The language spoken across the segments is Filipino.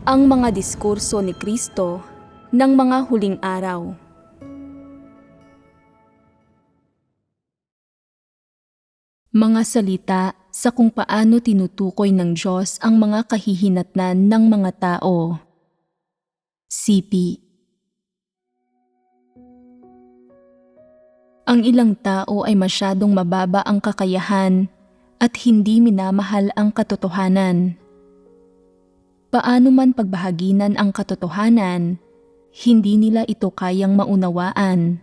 Ang mga diskurso ni Kristo ng mga huling araw. Mga salita sa kung paano tinutukoy ng Diyos ang mga kahihinatnan ng mga tao. CP Ang ilang tao ay masyadong mababa ang kakayahan at hindi minamahal ang katotohanan. Paano man pagbahaginan ang katotohanan, hindi nila ito kayang maunawaan.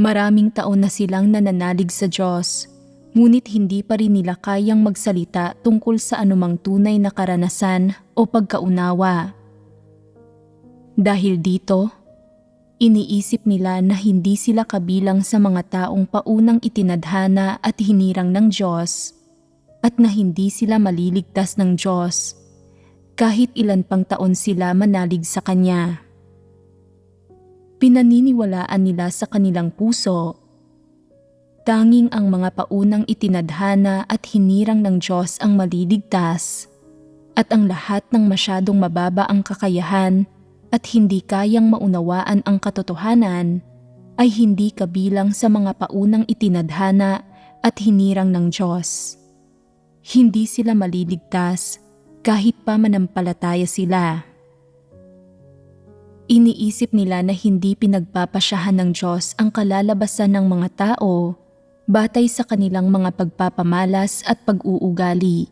Maraming taon na silang nananalig sa Diyos, ngunit hindi pa rin nila kayang magsalita tungkol sa anumang tunay na karanasan o pagkaunawa. Dahil dito, iniisip nila na hindi sila kabilang sa mga taong paunang itinadhana at hinirang ng Diyos at na hindi sila maliligtas ng Diyos kahit ilan pang taon sila manalig sa Kanya. Pinaniniwalaan nila sa kanilang puso Tanging ang mga paunang itinadhana at hinirang ng Diyos ang maliligtas at ang lahat ng masyadong mababa ang kakayahan at hindi kayang maunawaan ang katotohanan ay hindi kabilang sa mga paunang itinadhana at hinirang ng Diyos. Hindi sila maliligtas kahit pa manampalataya sila. Iniisip nila na hindi pinagpapasyahan ng Diyos ang kalalabasan ng mga tao batay sa kanilang mga pagpapamalas at pag-uugali.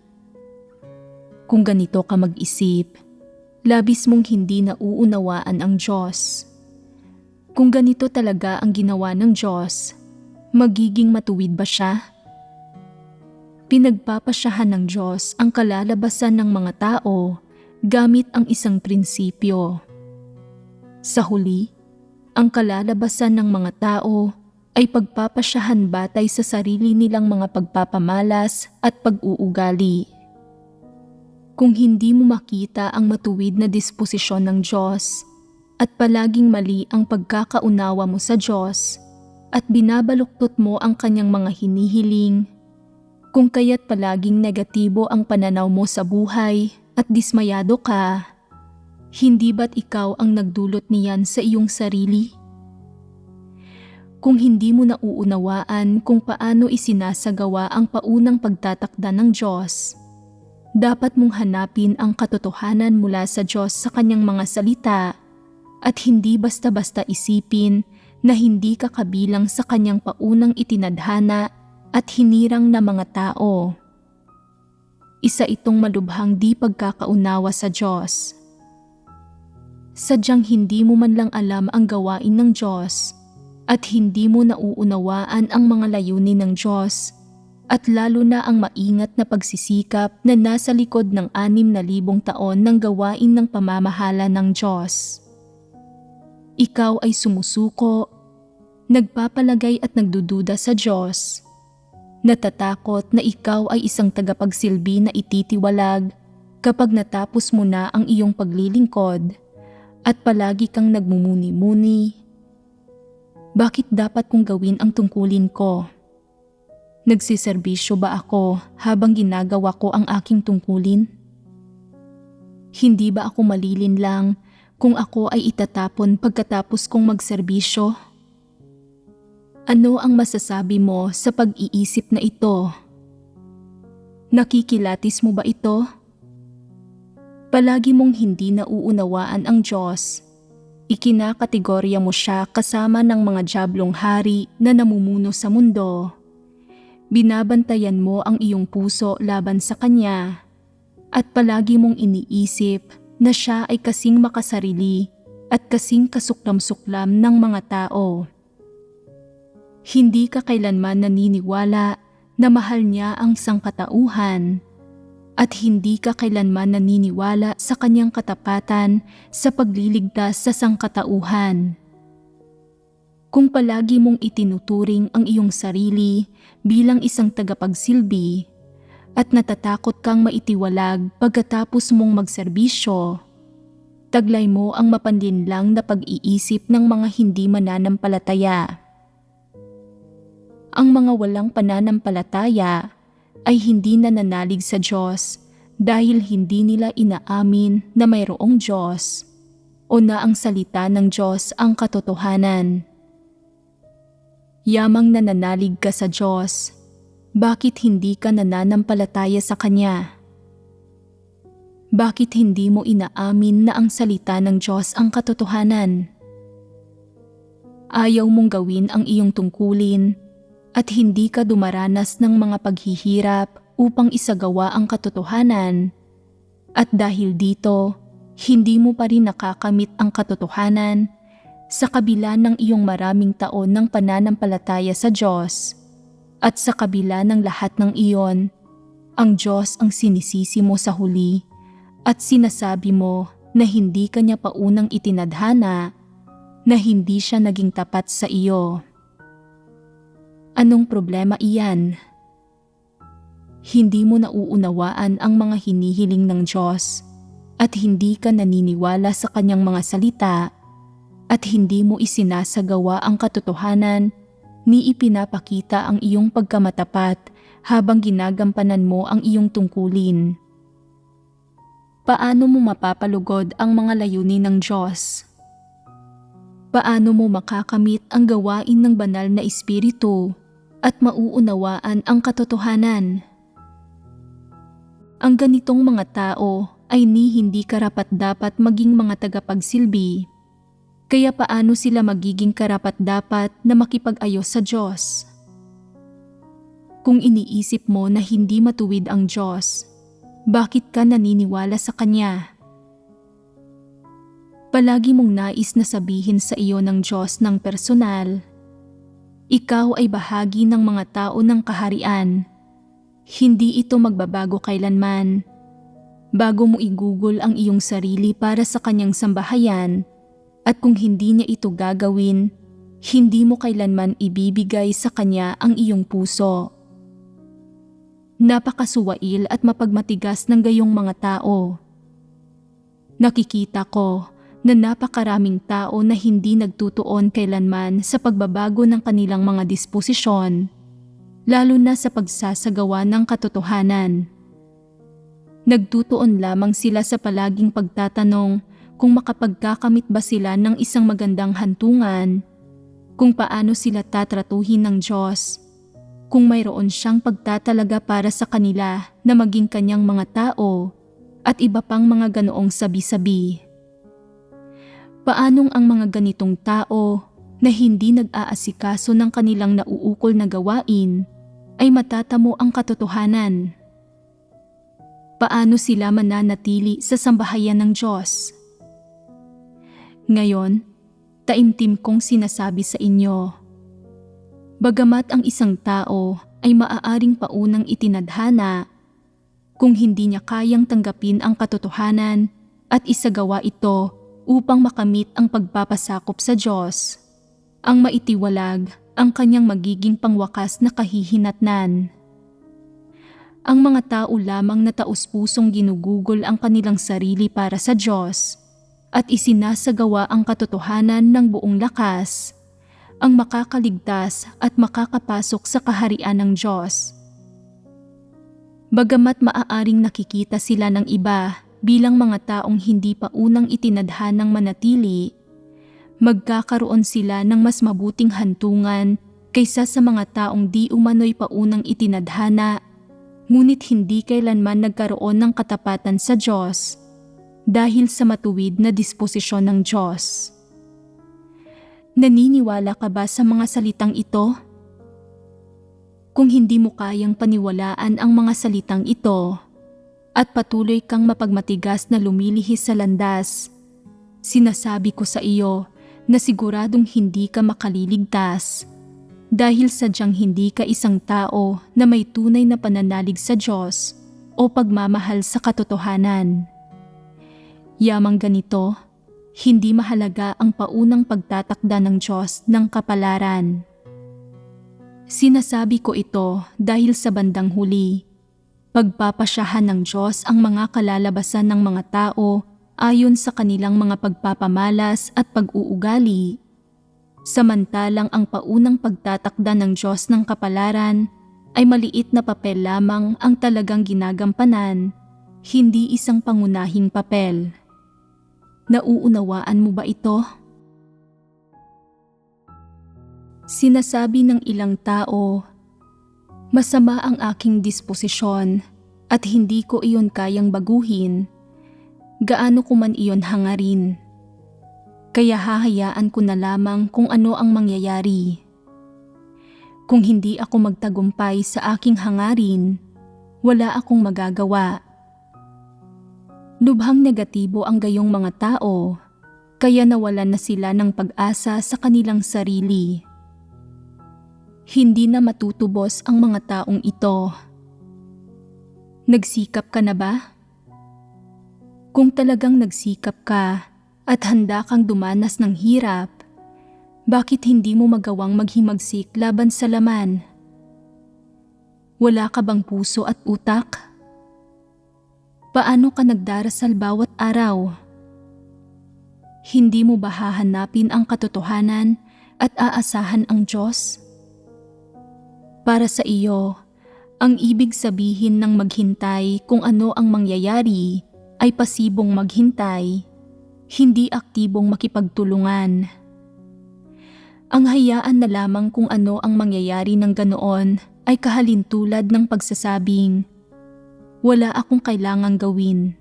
Kung ganito ka mag-isip, labis mong hindi nauunawaan ang Diyos. Kung ganito talaga ang ginawa ng Diyos, magiging matuwid ba siya? Pinagpapasyahan ng Diyos ang kalalabasan ng mga tao gamit ang isang prinsipyo. Sa huli, ang kalalabasan ng mga tao ay pagpapasyahan batay sa sarili nilang mga pagpapamalas at pag-uugali. Kung hindi mo makita ang matuwid na disposisyon ng Diyos at palaging mali ang pagkakaunawa mo sa Diyos at binabaluktot mo ang kanyang mga hinihiling, kung kaya't palaging negatibo ang pananaw mo sa buhay at dismayado ka, hindi ba't ikaw ang nagdulot niyan sa iyong sarili? kung hindi mo nauunawaan kung paano isinasagawa ang paunang pagtatakda ng Diyos. Dapat mong hanapin ang katotohanan mula sa Diyos sa kanyang mga salita at hindi basta-basta isipin na hindi ka kabilang sa kanyang paunang itinadhana at hinirang na mga tao. Isa itong malubhang di pagkakaunawa sa Diyos. Sadyang hindi mo man lang alam ang gawain ng Diyos at hindi mo nauunawaan ang mga layunin ng Diyos at lalo na ang maingat na pagsisikap na nasa likod ng anim na libong taon ng gawain ng pamamahala ng Diyos. Ikaw ay sumusuko, nagpapalagay at nagdududa sa Diyos. Natatakot na ikaw ay isang tagapagsilbi na ititiwalag kapag natapos mo na ang iyong paglilingkod at palagi kang nagmumuni-muni bakit dapat kong gawin ang tungkulin ko? Nagsiservisyo ba ako habang ginagawa ko ang aking tungkulin? Hindi ba ako malilin lang kung ako ay itatapon pagkatapos kong magserbisyo? Ano ang masasabi mo sa pag-iisip na ito? Nakikilatis mo ba ito? Palagi mong hindi nauunawaan ang Diyos ikinakategorya mo siya kasama ng mga jablong hari na namumuno sa mundo. Binabantayan mo ang iyong puso laban sa kanya at palagi mong iniisip na siya ay kasing makasarili at kasing kasuklam-suklam ng mga tao. Hindi ka kailanman naniniwala na mahal niya ang sangkatauhan at hindi ka kailanman naniniwala sa kanyang katapatan sa pagliligtas sa sangkatauhan. Kung palagi mong itinuturing ang iyong sarili bilang isang tagapagsilbi at natatakot kang maitiwalag pagkatapos mong magserbisyo, taglay mo ang mapanlinlang na pag-iisip ng mga hindi mananampalataya. Ang mga walang pananampalataya ay hindi nananalig sa Diyos dahil hindi nila inaamin na mayroong Diyos o na ang salita ng Diyos ang katotohanan. Yamang nananalig ka sa Diyos, bakit hindi ka nananampalataya sa Kanya? Bakit hindi mo inaamin na ang salita ng Diyos ang katotohanan? Ayaw mong gawin ang iyong tungkulin at hindi ka dumaranas ng mga paghihirap upang isagawa ang katotohanan. At dahil dito, hindi mo pa rin nakakamit ang katotohanan sa kabila ng iyong maraming taon ng pananampalataya sa Diyos. At sa kabila ng lahat ng iyon, ang Diyos ang sinisisi mo sa huli at sinasabi mo na hindi ka niya paunang itinadhana na hindi siya naging tapat sa iyo. Anong problema iyan? Hindi mo nauunawaan ang mga hinihiling ng Diyos at hindi ka naniniwala sa kanyang mga salita at hindi mo isinasagawa ang katotohanan ni ipinapakita ang iyong pagkamatapat habang ginagampanan mo ang iyong tungkulin. Paano mo mapapalugod ang mga layunin ng Diyos? Paano mo makakamit ang gawain ng banal na espiritu at mauunawaan ang katotohanan? Ang ganitong mga tao ay ni hindi karapat-dapat maging mga tagapagsilbi. Kaya paano sila magiging karapat-dapat na makipag-ayos sa Diyos? Kung iniisip mo na hindi matuwid ang Diyos, bakit ka naniniwala sa Kanya? Palagi mong nais na sabihin sa iyo ng Diyos ng personal, ikaw ay bahagi ng mga tao ng kaharian. Hindi ito magbabago kailanman. Bago mo i-google ang iyong sarili para sa kanyang sambahayan at kung hindi niya ito gagawin, hindi mo kailanman ibibigay sa kanya ang iyong puso. Napakasuwail at mapagmatigas ng gayong mga tao. Nakikita ko na napakaraming tao na hindi nagtutuon kailanman sa pagbabago ng kanilang mga disposisyon, lalo na sa pagsasagawa ng katotohanan. Nagtutuon lamang sila sa palaging pagtatanong kung makapagkakamit ba sila ng isang magandang hantungan, kung paano sila tatratuhin ng Diyos, kung mayroon siyang pagtatalaga para sa kanila na maging kanyang mga tao at iba pang mga ganoong sabi-sabi. Paanong ang mga ganitong tao na hindi nag-aasikaso ng kanilang nauukol na gawain ay matatamo ang katotohanan? Paano sila mananatili sa sambahayan ng Diyos? Ngayon, taimtim kong sinasabi sa inyo Bagamat ang isang tao ay maaaring paunang itinadhana, kung hindi niya kayang tanggapin ang katotohanan at isagawa ito upang makamit ang pagpapasakop sa Diyos, ang maitiwalag ang kanyang magiging pangwakas na kahihinatnan. Ang mga tao lamang na taus-pusong ginugugol ang kanilang sarili para sa Diyos at isinasagawa ang katotohanan ng buong lakas ang makakaligtas at makakapasok sa kaharian ng Diyos. Bagamat maaaring nakikita sila ng iba bilang mga taong hindi pa unang itinadhanang manatili, magkakaroon sila ng mas mabuting hantungan kaysa sa mga taong di umano'y paunang itinadhana ngunit hindi kailanman nagkaroon ng katapatan sa Diyos dahil sa matuwid na disposisyon ng Diyos. Naniniwala ka ba sa mga salitang ito? Kung hindi mo kayang paniwalaan ang mga salitang ito at patuloy kang mapagmatigas na lumilihis sa landas, sinasabi ko sa iyo na siguradong hindi ka makaliligtas dahil sadyang hindi ka isang tao na may tunay na pananalig sa Diyos o pagmamahal sa katotohanan. Yamang ganito, hindi mahalaga ang paunang pagtatakda ng Diyos ng kapalaran. Sinasabi ko ito dahil sa bandang huli, pagpapasyahan ng Diyos ang mga kalalabasan ng mga tao ayon sa kanilang mga pagpapamalas at pag-uugali. Samantalang ang paunang pagtatakda ng Diyos ng kapalaran ay maliit na papel lamang ang talagang ginagampanan hindi isang pangunahing papel. Nauunawaan mo ba ito? Sinasabi ng ilang tao, masama ang aking disposisyon at hindi ko iyon kayang baguhin, gaano ko man iyon hangarin. Kaya hahayaan ko na lamang kung ano ang mangyayari. Kung hindi ako magtagumpay sa aking hangarin, wala akong magagawa. Lubhang negatibo ang gayong mga tao, kaya nawalan na sila ng pag-asa sa kanilang sarili. Hindi na matutubos ang mga taong ito. Nagsikap ka na ba? Kung talagang nagsikap ka at handa kang dumanas ng hirap, bakit hindi mo magawang maghimagsik laban sa laman? Wala ka bang puso at utak? Paano ka nagdarasal bawat araw? Hindi mo ba hahanapin ang katotohanan at aasahan ang Diyos? Para sa iyo, ang ibig sabihin ng maghintay kung ano ang mangyayari ay pasibong maghintay, hindi aktibong makipagtulungan. Ang hayaan na lamang kung ano ang mangyayari ng ganoon ay kahalintulad ng pagsasabing, wala akong kailangang gawin.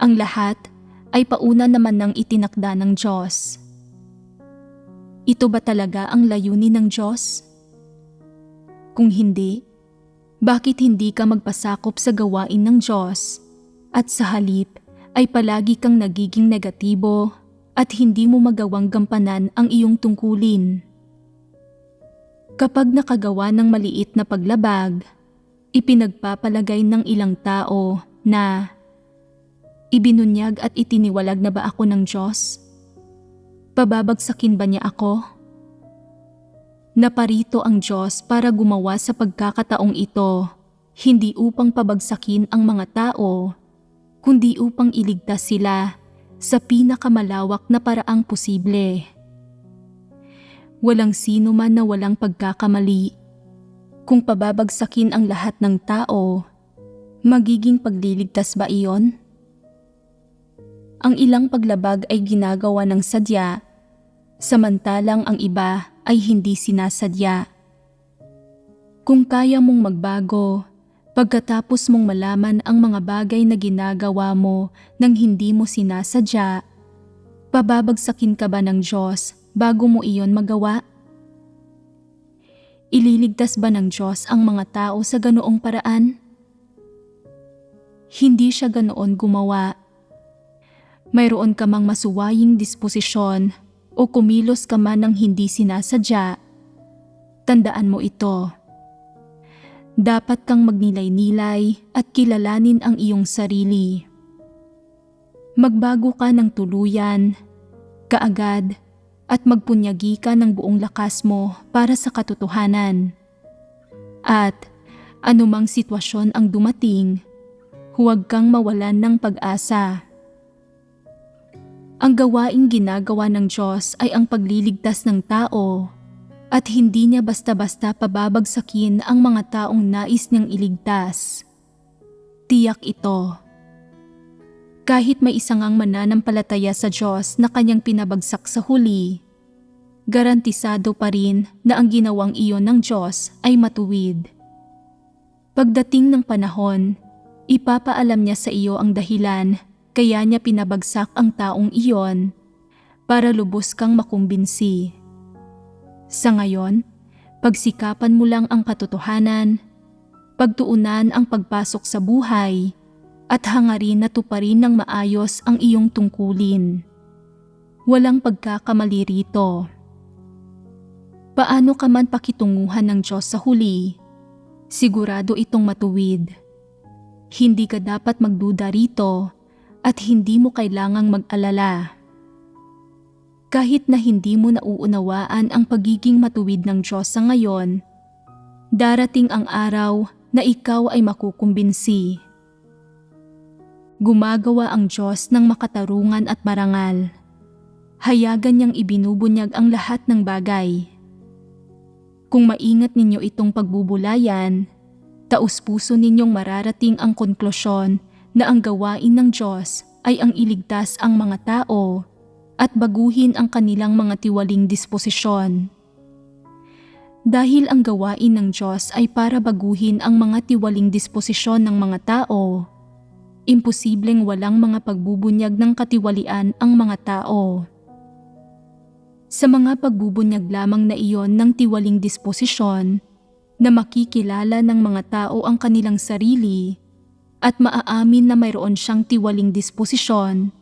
Ang lahat ay pauna naman ng itinakda ng Diyos. Ito ba talaga ang layunin ng Diyos? Kung hindi, bakit hindi ka magpasakop sa gawain ng Diyos at sa halip ay palagi kang nagiging negatibo at hindi mo magawang gampanan ang iyong tungkulin. Kapag nakagawa ng maliit na paglabag, ipinagpapalagay ng ilang tao na ibinunyag at itiniwalag na ba ako ng Diyos? Pababagsakin ba niya ako? Naparito ang Diyos para gumawa sa pagkakataong ito, hindi upang pabagsakin ang mga tao, kundi upang iligtas sila sa pinakamalawak na paraang posible. Walang sino man na walang pagkakamali. Kung pababagsakin ang lahat ng tao, magiging pagliligtas ba iyon? Ang ilang paglabag ay ginagawa ng sadya, samantalang ang iba ay hindi sinasadya. Kung kaya mong magbago, Pagkatapos mong malaman ang mga bagay na ginagawa mo nang hindi mo sinasadya, pababagsakin ka ba ng Diyos bago mo iyon magawa? Ililigtas ba ng Diyos ang mga tao sa ganoong paraan? Hindi siya ganoon gumawa. Mayroon ka mang masuwaying disposisyon o kumilos ka man ng hindi sinasadya, tandaan mo ito dapat kang magnilay-nilay at kilalanin ang iyong sarili. Magbago ka ng tuluyan, kaagad, at magpunyagi ka ng buong lakas mo para sa katotohanan. At anumang sitwasyon ang dumating, huwag kang mawalan ng pag-asa. Ang gawaing ginagawa ng Diyos ay ang pagliligtas ng tao at hindi niya basta-basta pababagsakin ang mga taong nais niyang iligtas. Tiyak ito. Kahit may isang ang mananampalataya sa Diyos na kanyang pinabagsak sa huli, garantisado pa rin na ang ginawang iyon ng Diyos ay matuwid. Pagdating ng panahon, ipapaalam niya sa iyo ang dahilan kaya niya pinabagsak ang taong iyon para lubos kang makumbinsi. Sa ngayon, pagsikapan mo lang ang katotohanan, pagtuunan ang pagpasok sa buhay, at hangarin na tuparin ng maayos ang iyong tungkulin. Walang pagkakamali rito. Paano ka man pakitunguhan ng Diyos sa huli, sigurado itong matuwid. Hindi ka dapat magduda rito at hindi mo kailangang mag-alala. Kahit na hindi mo nauunawaan ang pagiging matuwid ng Diyos sa ngayon, darating ang araw na ikaw ay makukumbinsi. Gumagawa ang Diyos ng makatarungan at marangal. Hayagan niyang ibinubunyag ang lahat ng bagay. Kung maingat ninyo itong pagbubulayan, taus-puso ninyong mararating ang konklusyon na ang gawain ng Diyos ay ang iligtas ang mga tao at baguhin ang kanilang mga tiwaling disposisyon. Dahil ang gawain ng Diyos ay para baguhin ang mga tiwaling disposisyon ng mga tao, imposibleng walang mga pagbubunyag ng katiwalian ang mga tao. Sa mga pagbubunyag lamang na iyon ng tiwaling disposisyon, na makikilala ng mga tao ang kanilang sarili at maaamin na mayroon siyang tiwaling disposisyon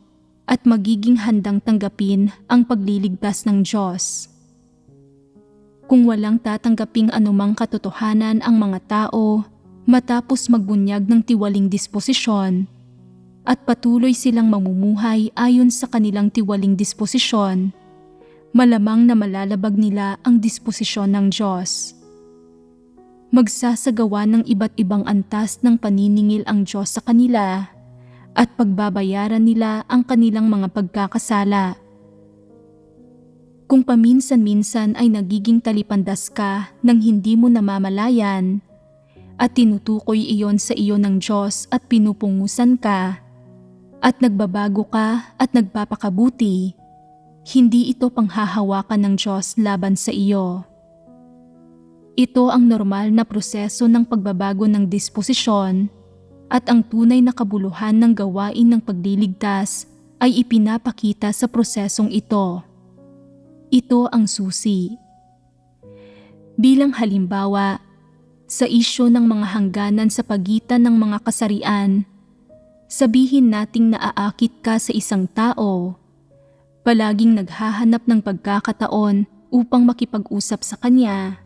at magiging handang tanggapin ang pagliligtas ng Diyos. Kung walang tatanggaping anumang katotohanan ang mga tao matapos magbunyag ng tiwaling disposisyon at patuloy silang mamumuhay ayon sa kanilang tiwaling disposisyon, malamang na malalabag nila ang disposisyon ng Diyos. Magsasagawa ng iba't ibang antas ng paniningil ang Diyos sa kanila at pagbabayaran nila ang kanilang mga pagkakasala kung paminsan-minsan ay nagiging talipandas ka nang hindi mo namamalayan at tinutukoy iyon sa iyo ng Diyos at pinupungusan ka at nagbabago ka at nagpapakabuti, hindi ito panghahawakan ng Diyos laban sa iyo. Ito ang normal na proseso ng pagbabago ng disposisyon at ang tunay na kabuluhan ng gawain ng pagliligtas ay ipinapakita sa prosesong ito. Ito ang susi. Bilang halimbawa, sa isyo ng mga hangganan sa pagitan ng mga kasarian, sabihin nating naaakit ka sa isang tao, palaging naghahanap ng pagkakataon upang makipag-usap sa kanya,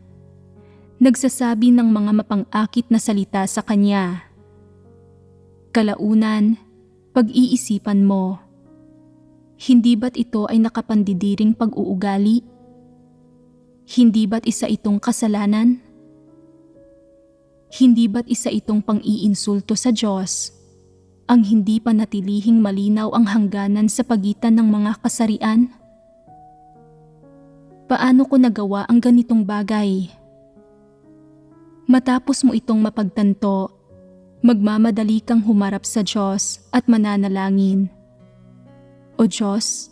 nagsasabi ng mga mapang-akit na salita sa kanya. Kalaunan, pag-iisipan mo hindi ba't ito ay nakapandidiring pag-uugali? Hindi ba't isa itong kasalanan? Hindi ba't isa itong pang-iinsulto sa Diyos? Ang hindi pa natilihing malinaw ang hangganan sa pagitan ng mga kasarian? Paano ko nagawa ang ganitong bagay? Matapos mo itong mapagtanto, magmamadali kang humarap sa Diyos at mananalangin o Diyos,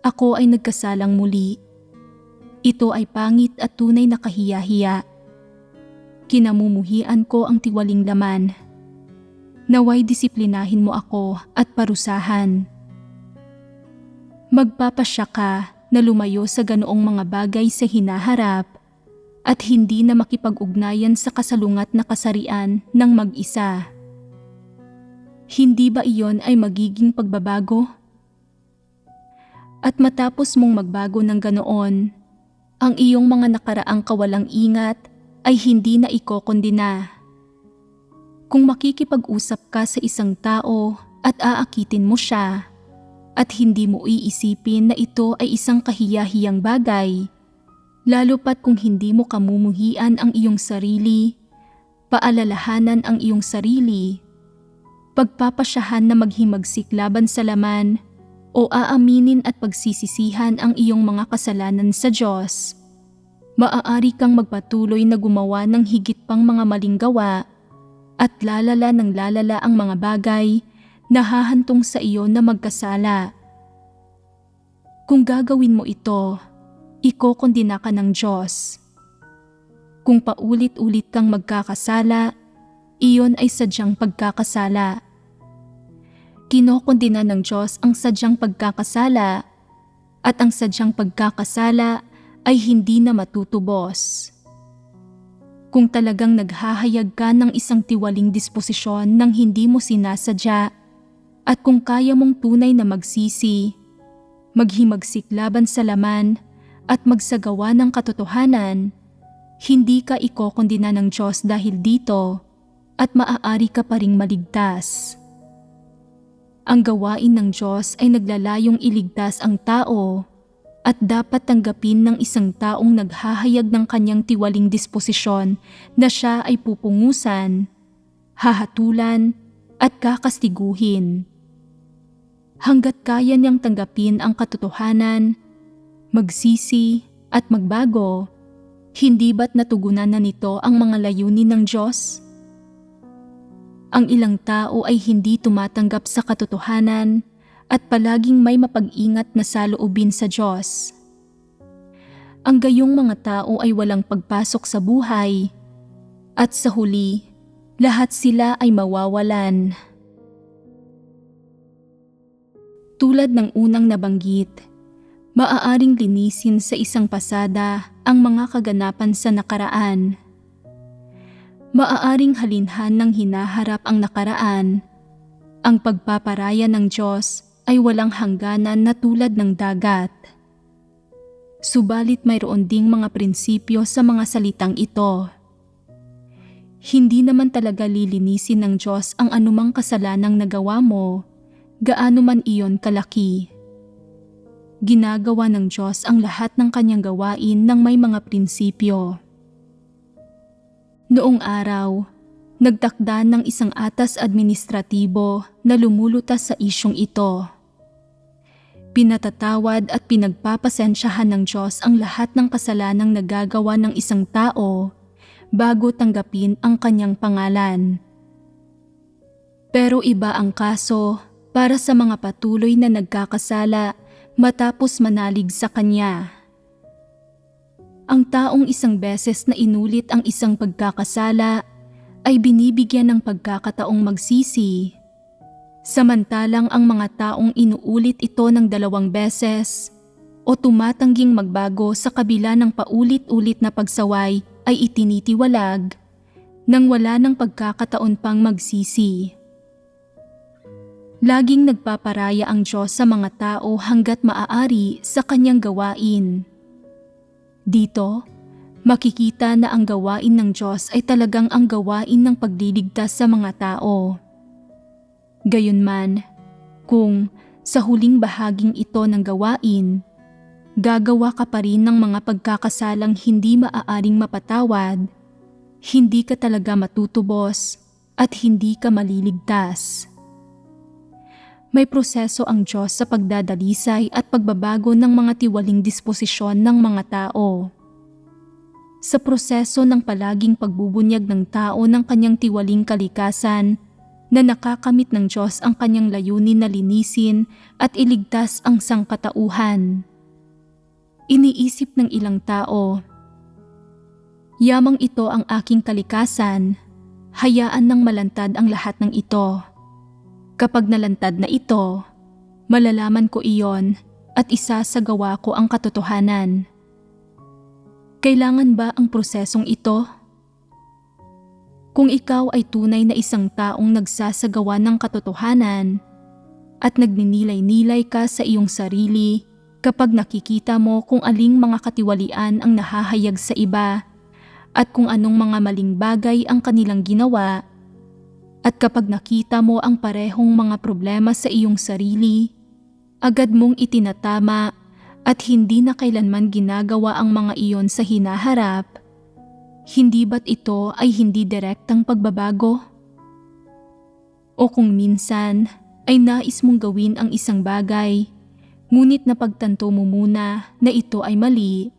ako ay nagkasalang muli. Ito ay pangit at tunay na kahiya-hiya. Kinamumuhian ko ang tiwaling laman. Naway disiplinahin mo ako at parusahan. Magpapasya ka na lumayo sa ganoong mga bagay sa hinaharap at hindi na makipag-ugnayan sa kasalungat na kasarian ng mag-isa. Hindi ba iyon ay magiging pagbabago? At matapos mong magbago ng ganoon, ang iyong mga nakaraang kawalang ingat ay hindi na ikokondina. Kung makikipag-usap ka sa isang tao at aakitin mo siya, at hindi mo iisipin na ito ay isang kahiyahiyang bagay, lalo pat kung hindi mo kamumuhian ang iyong sarili, paalalahanan ang iyong sarili, pagpapasyahan na maghimagsik laban sa laman o aaminin at pagsisisihan ang iyong mga kasalanan sa Diyos, maaari kang magpatuloy na gumawa ng higit pang mga maling gawa at lalala ng lalala ang mga bagay na hahantong sa iyo na magkasala. Kung gagawin mo ito, ikokondina ka ng Diyos. Kung paulit-ulit kang magkakasala, iyon ay sadyang pagkakasala kinokondina ng Diyos ang sadyang pagkakasala at ang sadyang pagkakasala ay hindi na matutubos. Kung talagang naghahayag ka ng isang tiwaling disposisyon nang hindi mo sinasadya at kung kaya mong tunay na magsisi, maghimagsik laban sa laman at magsagawa ng katotohanan, hindi ka ikokondina ng Diyos dahil dito at maaari ka pa ring maligtas. Ang gawain ng Diyos ay naglalayong iligtas ang tao at dapat tanggapin ng isang taong naghahayag ng kanyang tiwaling disposisyon na siya ay pupungusan, hahatulan at kakastiguhin. Hanggat kaya niyang tanggapin ang katotohanan, magsisi at magbago, hindi ba't natugunan na nito ang mga layunin ng Diyos? Ang ilang tao ay hindi tumatanggap sa katotohanan at palaging may mapag-ingat na saloobin sa Diyos. Ang gayong mga tao ay walang pagpasok sa buhay at sa huli, lahat sila ay mawawalan. Tulad ng unang nabanggit, maaaring linisin sa isang pasada ang mga kaganapan sa nakaraan. Maaaring halinhan ng hinaharap ang nakaraan. Ang pagpaparaya ng Diyos ay walang hangganan na tulad ng dagat. Subalit mayroon ding mga prinsipyo sa mga salitang ito. Hindi naman talaga lilinisin ng Diyos ang anumang kasalanang nagawa mo, gaano man iyon kalaki. Ginagawa ng Diyos ang lahat ng kanyang gawain ng may mga prinsipyo. Noong araw, nagtakda ng isang atas administratibo na lumulutas sa isyong ito. Pinatatawad at pinagpapasensyahan ng Diyos ang lahat ng kasalanang nagagawa ng isang tao bago tanggapin ang kanyang pangalan. Pero iba ang kaso para sa mga patuloy na nagkakasala matapos manalig sa kanya. Ang taong isang beses na inulit ang isang pagkakasala ay binibigyan ng pagkakataong magsisi Samantalang ang mga taong inuulit ito ng dalawang beses o tumatangging magbago sa kabila ng paulit-ulit na pagsaway ay itinitiwalag nang wala ng pagkakataon pang magsisi. Laging nagpaparaya ang Diyos sa mga tao hanggat maaari sa kanyang gawain. Dito, makikita na ang gawain ng Diyos ay talagang ang gawain ng pagliligtas sa mga tao. Gayunman, kung sa huling bahaging ito ng gawain, gagawa ka pa rin ng mga pagkakasalang hindi maaaring mapatawad, hindi ka talaga matutubos at hindi ka maliligtas. May proseso ang Diyos sa pagdadalisay at pagbabago ng mga tiwaling disposisyon ng mga tao. Sa proseso ng palaging pagbubunyag ng tao ng kanyang tiwaling kalikasan na nakakamit ng Diyos ang kanyang layunin na linisin at iligtas ang sangkatauhan. Iniisip ng ilang tao, Yamang ito ang aking kalikasan, hayaan ng malantad ang lahat ng ito. Kapag nalantad na ito, malalaman ko iyon at isa sa gawa ko ang katotohanan. Kailangan ba ang prosesong ito? Kung ikaw ay tunay na isang taong nagsasagawa ng katotohanan at nagninilay-nilay ka sa iyong sarili kapag nakikita mo kung aling mga katiwalian ang nahahayag sa iba at kung anong mga maling bagay ang kanilang ginawa at kapag nakita mo ang parehong mga problema sa iyong sarili, agad mong itinatama at hindi na kailanman ginagawa ang mga iyon sa hinaharap, hindi ba't ito ay hindi direktang pagbabago? O kung minsan ay nais mong gawin ang isang bagay, ngunit napagtanto mo muna na ito ay mali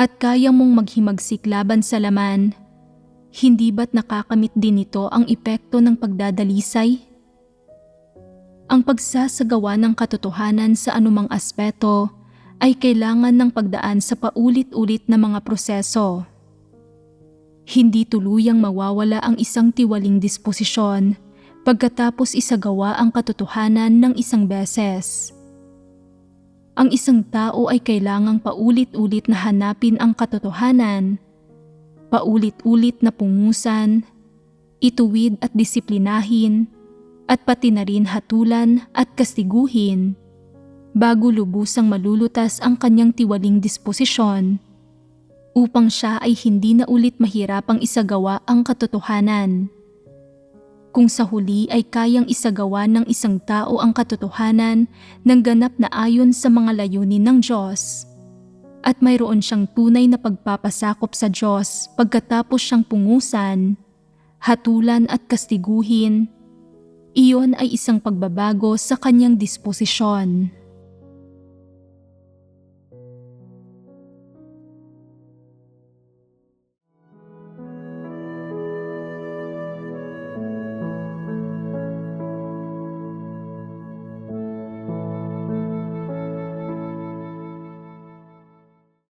at kaya mong maghimagsik laban sa laman, hindi ba't nakakamit din ito ang epekto ng pagdadalisay? Ang pagsasagawa ng katotohanan sa anumang aspeto ay kailangan ng pagdaan sa paulit-ulit na mga proseso hindi tuluyang mawawala ang isang tiwaling disposisyon pagkatapos isagawa ang katotohanan ng isang beses. Ang isang tao ay kailangang paulit-ulit na hanapin ang katotohanan, paulit-ulit na pungusan, ituwid at disiplinahin, at pati na rin hatulan at kastiguhin bago lubusang malulutas ang kanyang tiwaling disposisyon upang siya ay hindi na ulit mahirapang isagawa ang katotohanan. Kung sa huli ay kayang isagawa ng isang tao ang katotohanan ng ganap na ayon sa mga layunin ng Diyos, at mayroon siyang tunay na pagpapasakop sa Diyos pagkatapos siyang pungusan, hatulan at kastiguhin, iyon ay isang pagbabago sa kanyang disposisyon.